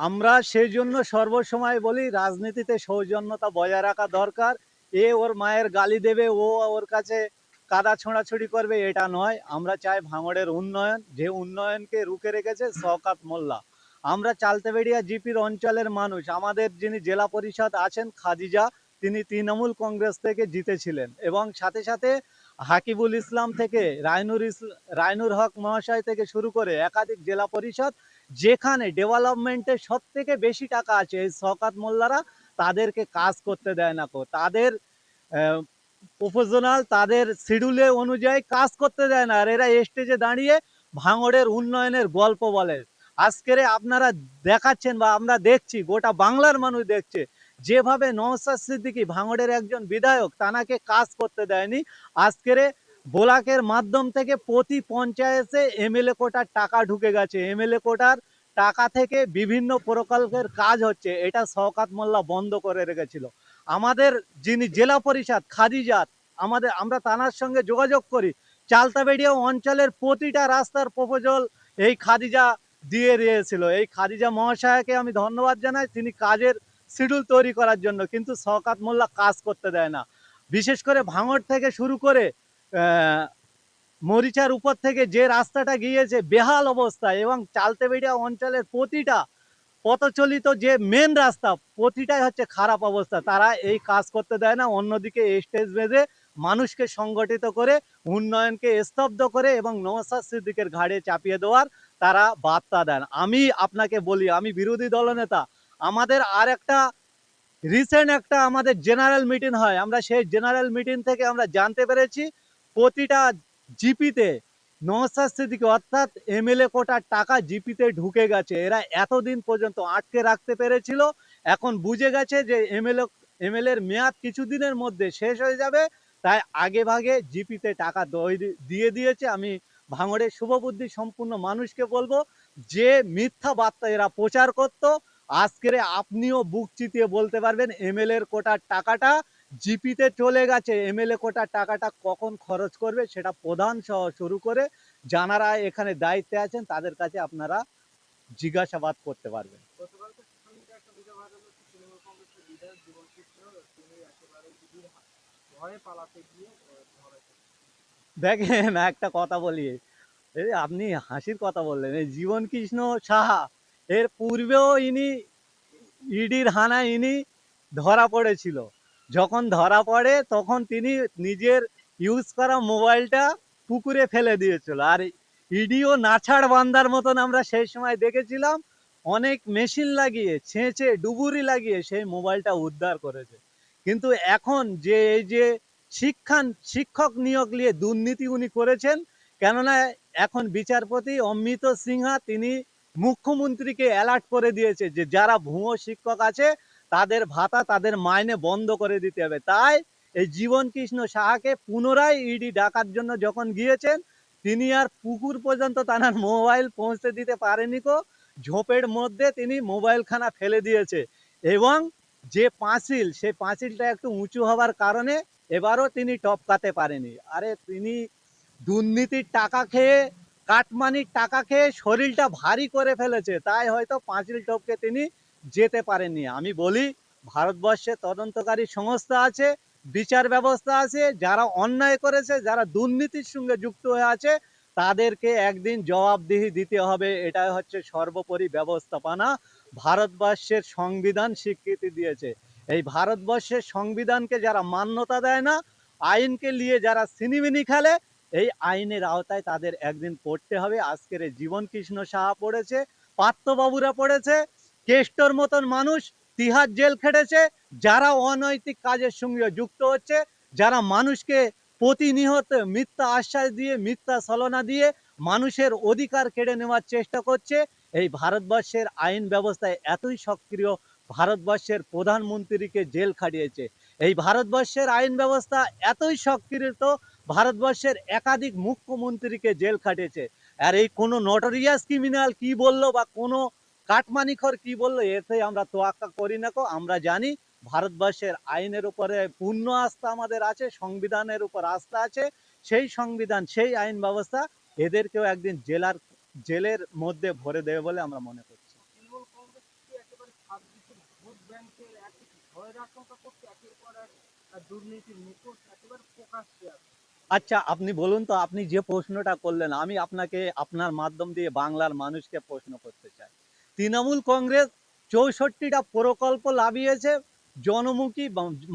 আমরা সেই জন্য সর্বসময় বলি, রাজনীতিতে সৌজন্যতা বজায় রাখা দরকার। এ ওর মায়ের গালি দেবে, ও ওর কাছে কাদা ছোঁড়াছুড়ি করবে, এটা নয়। আমরা চাই ভাঙড়ের উন্নয়ন। যে উন্নয়নকে রুখে রেখেছে শওকাত মোল্লা। আমরা চালতেবেড়িয়া জিপির অঞ্চলের মানুষ। আমাদের যিনি জেলা পরিষদ আছেন, খাদিজা, তিনি তৃণমূল কংগ্রেস থেকে জিতেছিলেন। এবং সাথে সাথে হাকিবুল ইসলাম থেকে, রায়নুর ইসলাম রায়নুর হক মহাশয় থেকে শুরু করে একাধিক জেলা পরিষদ যেখানে ডেভেলপমেন্টে সব থেকে বেশি টাকা আছে, এই শওকাত মোল্লারা তাদেরকে কাজ করতে দেয় না কো। তাদের প্রফেশনাল তাদের শিডিউলে অনুযায়ী কাজ করতে দেয় না। আর এরা স্টেজে দাঁড়িয়ে ভাঙড়ের উন্নয়নের গল্প বলে। আজকের আপনারা দেখাচ্ছেন বা আমরা দেখছি, গোটা বাংলার মানুষ দেখছে, যেভাবে নওসাদ সিদ্দিকী ভাঙড়ের একজন বিধায়ক তানাকে কাজ করতে দেয়নি, আজকের বোলাকের মাধ্যম থেকে প্রতি পঞ্চায়েতে এমএলএ কোটার টাকা ঢুকে গেছে। এমএলএ কোটার টাকা থেকে বিভিন্ন প্রকল্পের কাজ হচ্ছে, এটা শওকাত মোল্লা বন্ধ করে রেখেছিল। আমাদের যিনি জেলা পরিষদ খাদিজাত আমাদের, আমরা তানার সঙ্গে যোগাযোগ করি। চালতাবেড়িয়া অঞ্চলের প্রতিটা রাস্তার প্রপোজাল এই খাদিজা দিয়ে দিয়েছিল। এই খাদিজা মহাশয়াকে আমি ধন্যবাদ জানাই, তিনি কাজের শিডিউল তৈরি করার জন্য, কিন্তু শওকাত মোল্লা কাজ করতে দেয় না। বিশেষ করে ভাঙড় থেকে শুরু করে মরিচার উপর থেকে যে রাস্তাটা গিয়েছে, বেহাল অবস্থা এবং চালতে চালতেবেড়িয়া অঞ্চলের প্রতিটা পথচলিত যে মেন রাস্তা, প্রতিটাই হচ্ছে খারাপ অবস্থা। তারা এই কাজ করতে দেয় না, অন্যদিকে স্টেজ বেঁধে মানুষকে সংগঠিত করে, উন্নয়নকে স্তব্ধ করে এবং নওসাদ সিদ্দিকের ঘাড়ে চাপিয়ে দেওয়ার তারা বার্তা দেন। আমি আপনাকে বলি, আমি বিরোধী দলনেতা আমাদের আর একটা রিসেন্ট একটা আমাদের জেনারেল মিটিং হয়। আমরা সেই জেনারেল মিটিং থেকে আমরা জানতে পেরেছি, প্রতিটা জিপিতে নওসাদ সিদ্দিকী, অর্থাৎ এমএলএ কোটার টাকা জিপিতে ঢুকে গেছে। এরা এতদিন পর্যন্ত আটকে রাখতে পেরেছিল। এখন বুঝে গেছে যে এমএলএ এমএলএর মেয়াদ কিছুদিনের মধ্যে শেষ হয়ে যাবে। তাই আগে ভাগে জিপিতে টাকা দিয়ে দিয়েছে। আমি ভাঙড়ের শুভবুদ্ধি সম্পূর্ণ মানুষকে বলব, যে মিথ্যা বার্তা এরা প্রচার করত, আজকের আপনিও বুক চিতিয়ে বলতে পারবেন এমএলএ কোটার টাকাটা জিপিতে চলে গেছে এমএলএ কোটার টাকাটা কখন খরচ করবে সেটা প্রধান সহ শুরু করে যারা এখানে দায়িত্বে আছেন তাদের কাছে আপনারা জিজ্ঞাসাবাদ করতে পারবেন। দেখেন একটা কথা বলি। এই আপনি হাসির কথা বললেন এই জীবন কৃষ্ণ সাহা এর পূর্বেও ইনি ইডির হানা ইনি ধরা পড়েছিল। যখন ধরা পড়ে, তখন তিনি নিজের ইউজ করা মোবাইলটা পুকুরে ফেলে দিয়েছিল। আর ইডিও নাছাড় বান্দার মতন আমরা সেই সময় দেখেছিলাম, অনেক মেশিন লাগিয়ে, ছেঁচে, ডুবুরি লাগিয়ে সেই মোবাইলটা উদ্ধার করেছে। কিন্তু এখন যে এই যে শিক্ষান, শিক্ষক নিয়োগ নিয়ে দুর্নীতি উনি করেছেন, কেননা এখন বিচারপতি অমৃত সিনহা তিনি মুখ্যমন্ত্রীকে অ্যালার্ট করে দিয়েছে যে যারা ভুয়ো শিক্ষক আছে তাদের ভাতা তাদের মাইনে বন্ধ করে দিতে হবে। তাই এই জীবন কৃষ্ণ সাহাকে পুনরায় ইডি ডাকার জন্য যখন গিয়েছেন, তিনি আর পুকুর পর্যন্ত তার মোবাইল পৌঁছে দিতে পারেনি কো। ঝোপের মধ্যে তিনি মোবাইলখানা ফেলে দিয়েছে এবং যে পাঁচিল, সেই পাঁচিলটা একটু উঁচু হওয়ার কারণে এবারও তিনি টপকাতে পারেনি। আরে তিনি দুর্নীতির টাকা খেয়ে, কাটমানির টাকা খেয়ে শরীরটা ভারী করে ফেলেছে। তাই হয়তো পাঁচিল টপকে তিনি যেতে পারেননি। আমি বলি, ভারতবর্ষে তদন্তকারী সংস্থা আছে, বিচার ব্যবস্থা আছে, যারা অন্যায় করেছে, যারা দুর্নীতির সঙ্গে যুক্ত হয়ে আছে, তাদেরকে একদিন জবাবদিহি দিতে হবে। এটাই হচ্ছে সর্বোপরি ব্যবস্থাপনা। ভারতবর্ষের সংবিধান স্বীকৃতি দিয়েছে। এই ভারতবর্ষের সংবিধানকে যারা মান্যতা দেয় না, আইনকে নিয়ে যারা সিনিমিনি খেলে, এই আইনের আওতায় তাদের একদিন পড়তে হবে। আজকের জীবন কৃষ্ণ সাহা পড়েছে, পার্থবাবুরা পড়েছে কেষ্টর মতন মানুষ তিহার জেল খেটেছে, যারা অনৈতিক কাজের সঙ্গে যুক্ত হচ্ছে, যারা মানুষকে প্রতিনিয়ত মিথ্যা আশ্বাস দিয়ে, মিথ্যা ছলনা দিয়ে মানুষের অধিকার কেড়ে নেওয়ার চেষ্টা করছে। এই ভারতবর্ষের আইন ব্যবস্থায় এতই সক্রিয় ভারতবর্ষের প্রধানমন্ত্রীকে জেল খাটিয়েছে। এই ভারতবর্ষের আইন ব্যবস্থা এতই সক্রিয় ভারতবর্ষের একাধিক মুখ্যমন্ত্রীকে জেল খাটিয়েছে। আর এই কোনো নটোরিয়াস ক্রিমিনাল কি বলল বা কোনো কাটমানিখর কি বলল? এতে আমরা তোয়াক্কা করি না কো আমরা জানি ভারতবর্ষের আইনের উপরে পূর্ণ আস্থা আমাদের আছে সংবিধানের উপর আস্থা আছে সেই সংবিধান সেই আইন ব্যবস্থা এদেরকেও একদিন জেলার জেলের মধ্যে ভরে দেবে বলে আমরা মনে করছি। আচ্ছা আপনি বলুন তো আপনি যে প্রশ্নটা করলেন আমি আপনাকে আপনার মাধ্যম দিয়ে বাংলার মানুষকে প্রশ্ন করতে চাই। তৃণমূল কংগ্রেস চৌষট্টিটা প্রকল্প লাভিয়েছে জনমুখী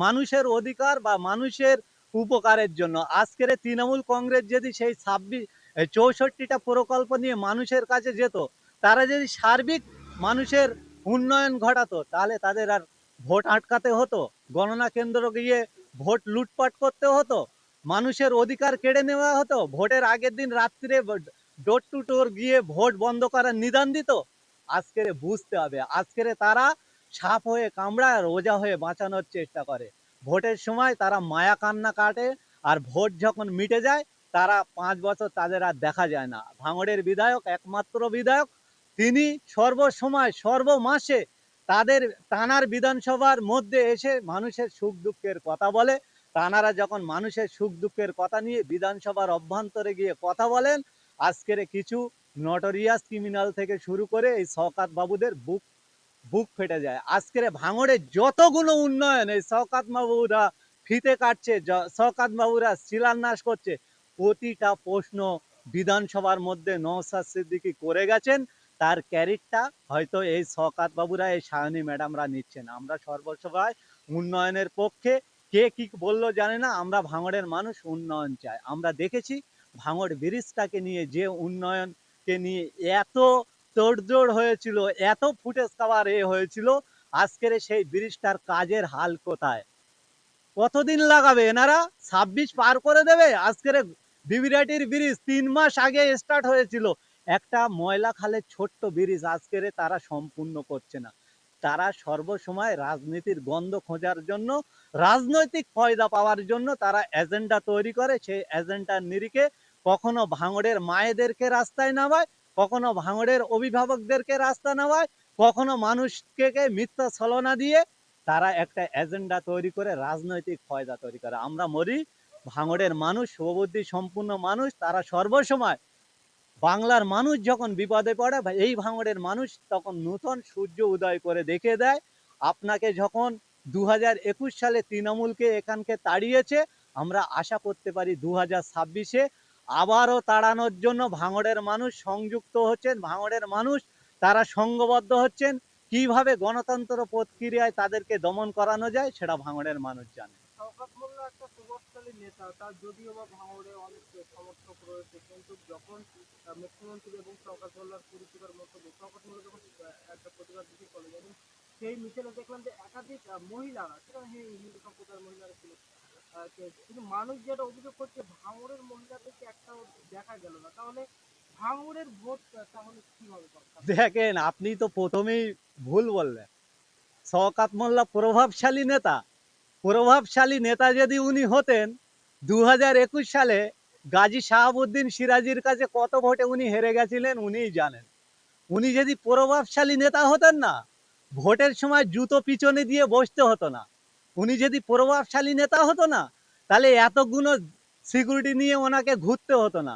মানুষের অধিকার বা মানুষের উপকারের জন্য। আজকের তৃণমূল কংগ্রেস যদি সেই ছাব্বিশ চৌষট্টিটা প্রকল্প নিয়ে মানুষের কাছে যেত, তারা যদি সার্বিক মানুষের উন্নয়ন ঘটাতো, তাহলে তাদের আর ভোট আটকাতে হতো, গণনা কেন্দ্র গিয়ে ভোট লুটপাট করতে হতো, মানুষের অধিকার কেড়ে নেওয়া হতো, ভোটের আগের দিন রাত্রিরে ডোর টু ডোর গিয়ে ভোট বন্ধ করার নিদান দিত। আজকের বুঝতে হবে। আজকের তারা সাপ হয়ে কামড়ায় আর ওজা হয়ে বাঁচানোর চেষ্টা করে। ভোটের সময় তারা মায়া কান্না কাটে আর ভোট যখন মিটে যায়, তারা পাঁচ বছর তাদের আর দেখা যায় না। ভাঙড়ের বিধায়ক, একমাত্র বিধায়ক, তিনি সর্বসময়, সর্বমাসে তাদের টানার বিধানসভার মধ্যে এসে মানুষের সুখ দুঃখের কথা বলে। তানারা যখন মানুষের সুখ দুঃখের কথা নিয়ে বিধানসভার অভ্যন্তরে গিয়ে কথা বলেন, আজকের কিছু নটোরিয়াস ক্রিমিনাল থেকে শুরু করে এই শওকাত বাবুদের বুক বুক ফেটে যায়। আজকের ভাঙড়ে যতগুলো উন্নয়ন, এই শওকাত বাবুরা ফিতে কাটছে শওকাত বাবুরা শিলান্যাস করছে। প্রতিটা প্রশ্ন বিধানসভার মধ্যে নওসাদ সিদ্দিকি করে গেছেন। তার ক্যারিটটা হয়তো এই শওকাত বাবুরা, এই সায়নী ম্যাডামরা নিচ্ছেন। আমরা সর্বসভায় উন্নয়নের পক্ষে, কে কি বলল জানে না, আমরা ভাঙড়ের মানুষ উন্নয়ন চাই। আমরা দেখেছি ভাঙড় ব্রিজটাকে নিয়ে যে উন্নয়নকে নিয়ে এত তোড়জোড় হয়েছিল, এত ফুটেজ কাভার এ হয়েছিল, আজকের সেই ব্রিজটার কাজের হাল কোথায়? কতদিন লাগাবে এনারা? ছাব্বিশ পার করে দেবে? আজকের বিবিরাটির ব্রিজ তিন মাস আগে স্টার্ট হয়েছিল। একটা ময়লা খালের ছোট্ট ব্রিজ আজকের তারা সম্পূর্ণ করছে না। তারা সর্বসময় রাজনীতির গন্ধ খোঁজার জন্য, রাজনৈতিক ফয়দা পাওয়ার জন্য তারা এজেন্ডা তৈরি করে। সেই এজেন্ডার নিরিখে কখনো ভাঙড়ের মায়েদেরকে রাস্তায় নামায়, কখনো ভাঙড়ের অভিভাবকদেরকে রাস্তা নামায়, কখনো মানুষকে মিথ্যা ছলনা দিয়ে তারা একটা এজেন্ডা তৈরি করে, রাজনৈতিক ফয়দা তৈরি করে। আমরা মরি, ভাঙড়ের মানুষ, শুভবুদ্ধি সম্পূর্ণ মানুষ, তারা সর্বসময় বাংলার মানুষ যখন বিপদে পড়ে এই ভাঙড়ের মানুষ তখন নূতন সূর্য উদয় করে দেখে দেয়। আপনাকে যখন দু সালে তৃণমূলকে এখানকে তাড়িয়েছে, আমরা আশা করতে পারি দু হাজার ছাব্বিশে আবারও তাড়ানোর জন্য ভাঙড়ের মানুষ সংযুক্ত হচ্ছেন। ভাঙড়ের মানুষ তারা সংঘবদ্ধ হচ্ছেন। কীভাবে গণতন্ত্র প্রক্রিয়ায় তাদেরকে দমন করানো যায় সেটা ভাঙড়ের মানুষ জানে। সেই মিছিলে দেখলাম যে একাধিক মহিলারা হি- হিন্দু সম্প্রদায়ের মহিলারা ছিল। কিন্তু মানুষ যেটা অভিযোগ করছে, ভাঙড়ের মহিলাদেরকে একটাও দেখা গেল না। তাহলে ভাঙড়ের ভোট তাহলে কীভাবে পাবে? দেখেন, আপনি তো প্রথমেই ভুল বললেন। শওকাত মোল্লা প্রভাবশালী নেতা। প্রভাবশালী নেতা যদি উনি হতেন দু সালে গাজী শাহাবুদ্দিন সিরাজির কাছে কত ভোটে উনি হেরে গেছিলেন উনিই জানেন। উনি যদি প্রভাবশালী নেতা হতেন না, ভোটের সময় জুতো পিছনে দিয়ে বসতে হতো না। উনি যদি প্রভাবশালী নেতা হতো না, তাহলে এতগুলো সিকিউরিটি নিয়ে ওনাকে ঘুরতে হতো না।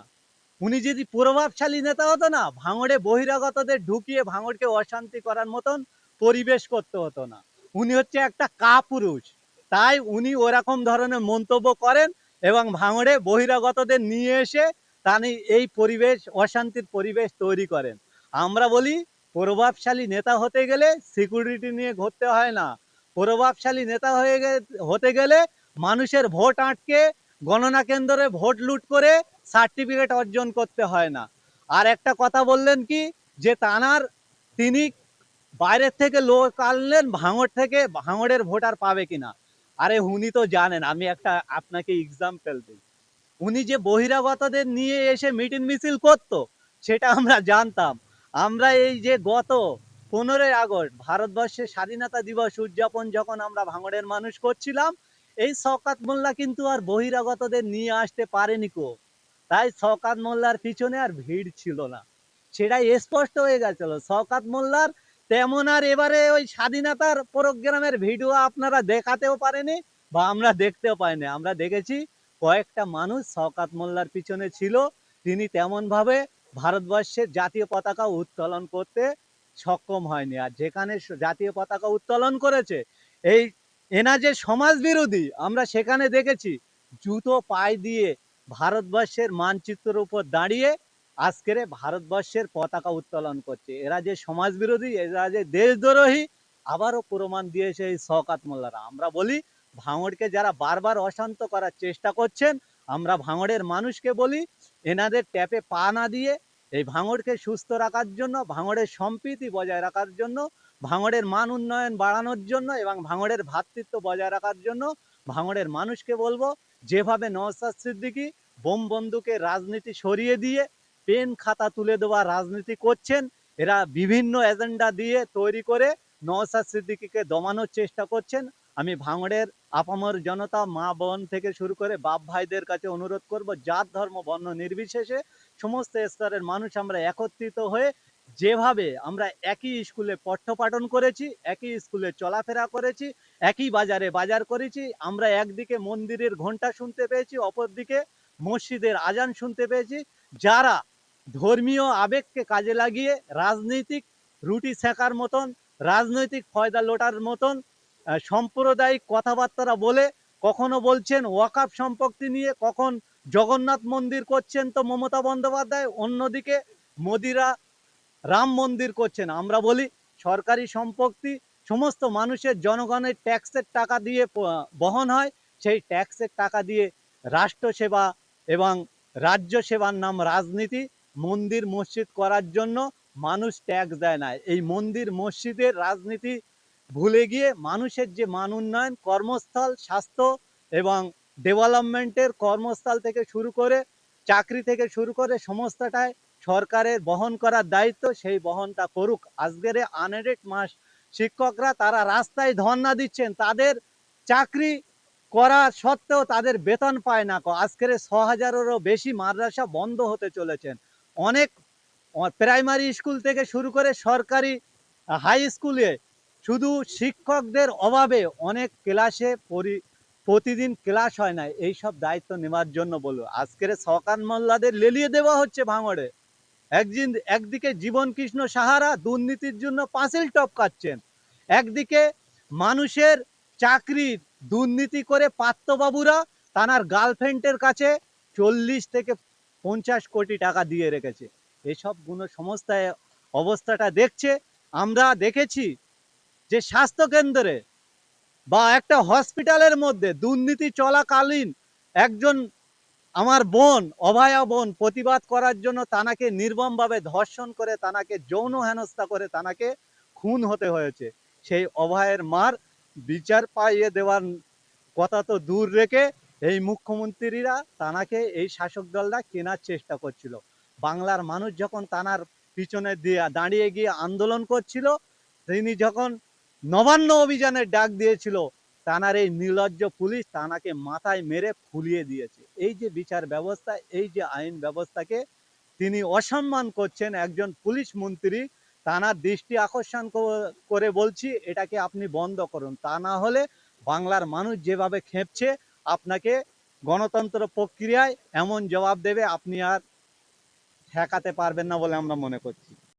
উনি যদি প্রভাবশালী নেতা হতো না, ভাঙড়ে বহিরাগতদের ঢুকিয়ে ভাঙড়কে অশান্তি করার মতন পরিবেশ করতে হতো না। উনি হচ্ছে একটা কাপুরুষ। তাই উনি ওরকম ধরনের মন্তব্য করেন এবং ভাঙড়ে বহিরাগতদের নিয়ে এসে তানি এই পরিবেশ, অশান্তির পরিবেশ তৈরি করেন। আমরা বলি, প্রভাবশালী নেতা হতে গেলে সিকিউরিটি নিয়ে ঘুরতে হয় না। প্রভাবশালী নেতা হয়ে হতে গেলে মানুষের ভোট আটকে, গণনা কেন্দ্রে ভোট লুট করে সার্টিফিকেট অর্জন করতে হয় না। আর একটা কথা বললেন কি? যে তানার, তিনি বাইরের থেকে লোক আনলেন, ভাঙড় থেকে, ভাঙড়ের ভোটার পাবে কিনা? আরে উনি তো জানেন, আমি একটা আপনাকে এক্সাম্পল দিই। উনি যে বহিরাগতদের নিয়ে এসে মিটিং মিছিল করতো, সেটা আমরা জানতাম। আমরা এই যে গত পনেরোই আগস্ট ভারতবর্ষের স্বাধীনতা দিবস উদযাপন যখন আমরা ভাঙড়ের মানুষ করছিলাম, এই শওকাত মোল্লা কিন্তু আর বহিরাগতদের নিয়ে আসতে পারেনি কো। তাই শওকাত মোল্লার পিছনে আর ভিড় ছিল না। সেটাই স্পষ্ট হয়ে গেছিল। শওকাত মোল্লার তেমন আর এবারে ওই স্বাধীনতার প্রোগ্রামের ভিডিও আপনারা দেখাতেও পারেনি বা আমরা দেখতেও পাইনি। আমরা দেখেছি কয়েকটা মানুষ শওকাত মোল্লার পিছনে ছিল। তিনি তেমন ভাবে ভারতবর্ষের জাতীয় পতাকা উত্তোলন করতে সক্ষম হয়নি। আর যেখানে জাতীয় পতাকা উত্তোলন করেছে, এই, এনা যে সমাজ বিরোধী, আমরা সেখানে দেখেছি, জুতো পায়ে দিয়ে ভারতবর্ষের মানচিত্রের উপর দাঁড়িয়ে আজকের ভারতবর্ষের পতাকা উত্তোলন করছে। এরা যে সমাজ বিরোধী, এরা যে দেশদ্রোহী, আবারও প্রমাণ দিয়েছে এই শওকাত মোল্লারা। আমরা বলি, ভাঙড়কে যারা বারবার অশান্ত করার চেষ্টা করছেন, আমরা ভাঙড়ের মানুষকে বলি, এনাদের ট্যাপে পা না দিয়ে এই ভাঙড়কে সুস্থ রাখার জন্য, ভাঙড়ের সম্প্রীতি বজায় রাখার জন্য, ভাঙড়ের মান উন্নয়ন বাড়ানোর জন্য এবং ভাঙড়ের ভ্রাতৃত্ব বজায় রাখার জন্য ভাঙড়ের মানুষকে বলব, যেভাবে নওসাদ সিদ্দিকী বোম বন্দুকের রাজনীতি সরিয়ে দিয়ে পেন খাতা তুলে দেওয়া রাজনীতি করছেন, এরা বিভিন্ন এজেন্ডা দিয়ে তৈরি করে নওসাদ সিদ্দিকীকে দমানোর চেষ্টা করছেন। আমি ভাঙড়ের আপামর জনতা, মা বোন থেকে শুরু করে বাপ ভাইদের কাছে অনুরোধ করব, জাত, ধর্ম, বর্ণ নির্বিশেষে সমস্ত স্তরের মানুষ আমরা একত্রিত হয়ে যেভাবে আমরা একই স্কুলে পাঠ্য পাঠন করেছি, একই স্কুলে চলাফেরা করেছি, একই বাজারে বাজার করেছি, আমরা একদিকে মন্দিরের ঘণ্টা শুনতে পেয়েছি, অপরদিকে মসজিদের আজান শুনতে পেয়েছি, যারা ধর্মীয় আবেগকে কাজে লাগিয়ে রাজনৈতিক রুটি শেখার মতন, রাজনৈতিক ফয়দা লোটার মতন সাম্প্রদায়িক কথাবার্তা বলে কখনো বলছেন ওয়াকাফ সম্পত্তি নিয়ে, কখন জগন্নাথ মন্দির করছেন তো মমতা বন্দ্যোপাধ্যায়, অন্যদিকে মোদিরা রাম মন্দির করছেন। আমরা বলি সরকারি সম্পত্তি, সমস্ত মানুষের জনগণের ট্যাক্সের টাকা দিয়ে বহন হয়। সেই ট্যাক্সের টাকা দিয়ে রাষ্ট্র সেবা এবং রাজ্য সেবার নাম রাজনীতি, মন্দির মসজিদ করার জন্য মানুষ ট্যাক্স দেয় না। এই মন্দির মসজিদের রাজনীতি ভুলে গিয়ে মানুষের যে মান উন্নয়ন, কর্মস্থল, স্বাস্থ্য এবং ডেভেলপমেন্টের কর্মস্থল থেকে শুরু করে চাকরি থেকে শুরু করে সমস্তটাই সরকারের বহন করার দায়িত্ব, সেই বহনটা করুক আজকের আনএডেড মাস, শিক্ষকরা তারা রাস্তায় ধর্ণা দিচ্ছেন, তাদের চাকরি করা সত্ত্বেও তাদের বেতন পায় না। আজকের ছ হাজারেরও বেশি মাদ্রাসা বন্ধ হতে চলেছেন অনেক প্রাইমারি স্কুল থেকে শুরু করে সরকারি হাই স্কুলে শুধু শিক্ষকদের অভাবে অনেক ক্লাসে পরি প্রতিদিন ক্লাস হয় না এই সব দায়িত্ব নেওয়ার জন্য বলো। আজকের সকান মোল্লাদের লেলিয়ে দেওয়া হচ্ছে ভাঙড়ে। একদিন, একদিকে জীবন কৃষ্ণ সাহারা দুর্নীতির জন্য পাঁচিল টপ টপকাচ্ছেন একদিকে মানুষের চাকরির দুর্নীতি করে পাত্রবাবুরা তানার গার্লফ্রেন্ডের কাছে চল্লিশ থেকে পঞ্চাশ কোটি টাকা দিয়ে রেখেছে। এসব গুণ সমস্যায় অবস্থাটা দেখছে। আমরা দেখেছি যে স্বাস্থ্য কেন্দ্রে বা একটা হসপিটালের মধ্যে দুর্নীতি চলাকালীন একজন আমার বোন, অভয়া বোন প্রতিবাদ করার জন্য তানাকে নির্মমভাবে ধর্ষণ করে, তানাকে যৌন হেনস্থা করে, তানাকে খুন হতে হয়েছে। সেই অভয়ের মার বিচার পাইয়ে দেওয়ার কথা তো দূর রেখে এই মুখ্যমন্ত্রীরা তানাকে এই শাসক দলরা কেনার চেষ্টা করছিল। বাংলার মানুষ যখন তানার পিছনে দিয়ে, দাঁড়িয়ে গিয়ে আন্দোলন করছিল, তিনি যখন নবান্ন অভিযানের ডাক দিয়েছিল। তানার এই নির্লজ্জ পুলিশ তানাকে মাথায় মেরে ফুলিয়ে দিয়েছে। এই যে বিচার ব্যবস্থা, এই যে আইন ব্যবস্থাকে তিনি অসম্মান করছেন একজন পুলিশ মন্ত্রী, তানার দৃষ্টি আকর্ষণ করে বলছি, এটাকে আপনি বন্ধ করুন। তা না হলে বাংলার মানুষ যেভাবে খেপছে, আপনাকে গণতন্ত্র প্রক্রিয়ায় এমন জবাব দেবে, আপনি আর ঠেকাতে পারবেন না বলে আমরা মনে করছি।